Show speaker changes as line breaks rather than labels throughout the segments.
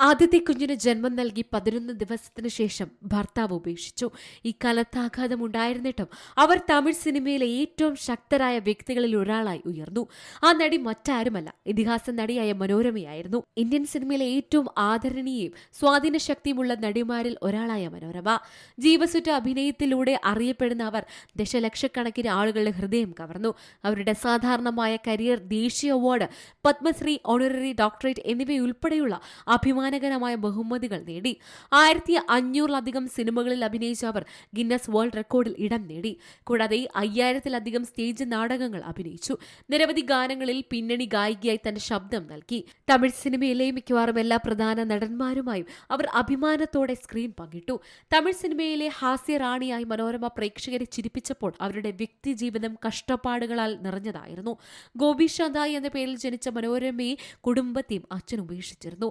ആദ്യത്തെ കുഞ്ഞിന് ജന്മം നൽകി പതിനൊന്ന് ദിവസത്തിനു ശേഷം ഭർത്താവ് ഉപേക്ഷിച്ചു. ഈ കലത്താഘാതം ഉണ്ടായിരുന്നിട്ടും അവർ തമിഴ് സിനിമയിലെ ഏറ്റവും ശക്തരായ വ്യക്തികളിൽ ഒരാളായി ഉയർന്നു. ആ നടി മറ്റാരുമല്ല ഇതിഹാസ നടിയായ മനോരമയായിരുന്നു. ഇന്ത്യൻ സിനിമയിലെ ഏറ്റവും ആദരണീയയും സ്വാധീന ശക്തിയുമുള്ള നടിമാരിൽ ഒരാളായ മനോരമ. ജീവസുറ്റ അഭിനയത്തിലൂടെ അറിയപ്പെടുന്ന അവർ ദശലക്ഷക്കണക്കിന് ആളുകളുടെ ഹൃദയം കവർന്നു. അവരുടെ സാധാരണമായ കരിയർ ദേശീയ അവാർഡ് പത്മശ്രീ ഓണററി ഡോക്ടറേറ്റ് എന്നിവയുൾപ്പെടെയുള്ള അഭിമാനകരമായ ബഹുമതികൾ നേടി. ആയിരത്തി അഞ്ഞൂറിലധികം സിനിമകളിൽ അഭിനയിച്ച അവർ ഗിന്നസ് വേൾഡ് റെക്കോർഡിൽ ഇടം നേടി. കൂടാതെ അയ്യായിരത്തിലധികം സ്റ്റേജ് നാടകങ്ങൾ അഭിനയിച്ചു. നിരവധി ഗാനങ്ങളിൽ പിന്നണി ഗായികയായി തന്റെ ശബ്ദം നൽകി. തമിഴ് സിനിമയിലെ മിക്കവാറും എല്ലാ പ്രധാന നടന്മാരുമായും അവർ അഭിമാനത്തോടെ സ്ക്രീൻ പങ്കിട്ടു. തമിഴ് സിനിമയിലെ ഹാസ്യ റാണിയായി മനോരമ പ്രേക്ഷകരെ ചിരിപ്പിച്ചപ്പോൾ അവരുടെ വ്യക്തിജീവിതം കഷ്ടപ്പാടുകളാൽ നിറഞ്ഞതായിരുന്നു. ഗോപി ശാന്തായി എന്ന പേരിൽ ജനിച്ച മനോരമയെ കുടുംബത്തെയും അച്ഛൻ ഉപേക്ഷിച്ചിരുന്നു.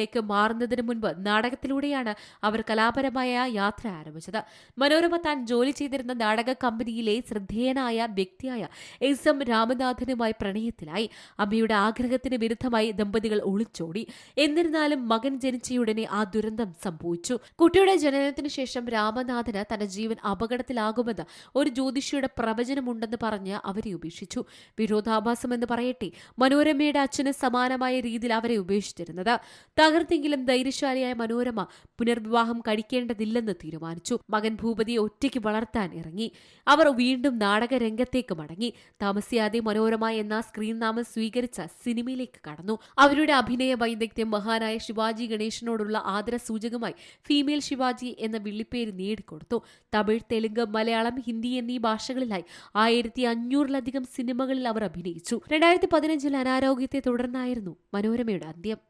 സിനിമയിലേക്ക് മാറുന്നതിന് മുൻപ് നാടകത്തിലൂടെയാണ് അവർ കലാപരമായ യാത്ര ആരംഭിച്ചത്. മനോരമ താൻ ജോലി ചെയ്തിരുന്ന നാടക കമ്പനിയിലെ ശ്രദ്ധേയനായ വ്യക്തിയായ എസ് എം രാമനാഥനുമായി പ്രണയത്തിലായി. അമ്മയുടെ ആഗ്രഹത്തിന് വിരുദ്ധമായി ദമ്പതികൾ ഒളിച്ചോടി. എന്നിരുന്നാലും മകൻ ജനിച്ചയുടനെ ആ ദുരന്തം സംഭവിച്ചു. കുട്ടിയുടെ ജനനത്തിന് ശേഷം രാമനാഥന് തന്റെ ജീവൻ അപകടത്തിലാകുമെന്ന് ഒരു ജ്യോതിഷിയുടെ പ്രവചനമുണ്ടെന്ന് പറഞ്ഞ് അവരെ ഉപേക്ഷിച്ചു. വിരോധാഭാസം എന്ന് പറയട്ടെ മനോരമയുടെ അച്ഛന് സമാനമായ രീതിയിൽ അവരെ ഉപേക്ഷിച്ചിരുന്നത്. തകർത്തെങ്കിലും ധൈര്യശാലിയായ മനോരമ പുനർവിവാഹം കഴിക്കേണ്ടതില്ലെന്ന് തീരുമാനിച്ചു. മകൻ ഭൂപതിയെ ഒറ്റയ്ക്ക് വളർത്താൻ ഇറങ്ങി. അവർ വീണ്ടും നാടകരംഗത്തേക്ക് മടങ്ങി. താമസിയാതെ മനോരമ എന്ന സ്ക്രീൻ നാമം സ്വീകരിച്ച സിനിമയിലേക്ക് കടന്നു. അവരുടെ അഭിനയ വൈദഗ്ധ്യം മഹാനായ ശിവാജി ഗണേശനോടുള്ള ആദര സൂചകമായി ഫീമെയിൽ ശിവാജി എന്ന വിളിപ്പേര് നേടിക്കൊടുത്തു. തമിഴ് തെലുങ്ക് മലയാളം ഹിന്ദി എന്നീ ഭാഷകളിലായി ആയിരത്തി അഞ്ഞൂറിലധികം സിനിമകളിൽ അവർ അഭിനയിച്ചു. രണ്ടായിരത്തി പതിനഞ്ചിൽ അനാരോഗ്യത്തെ തുടർന്നായിരുന്നു മനോരമയുടെ അന്ത്യം.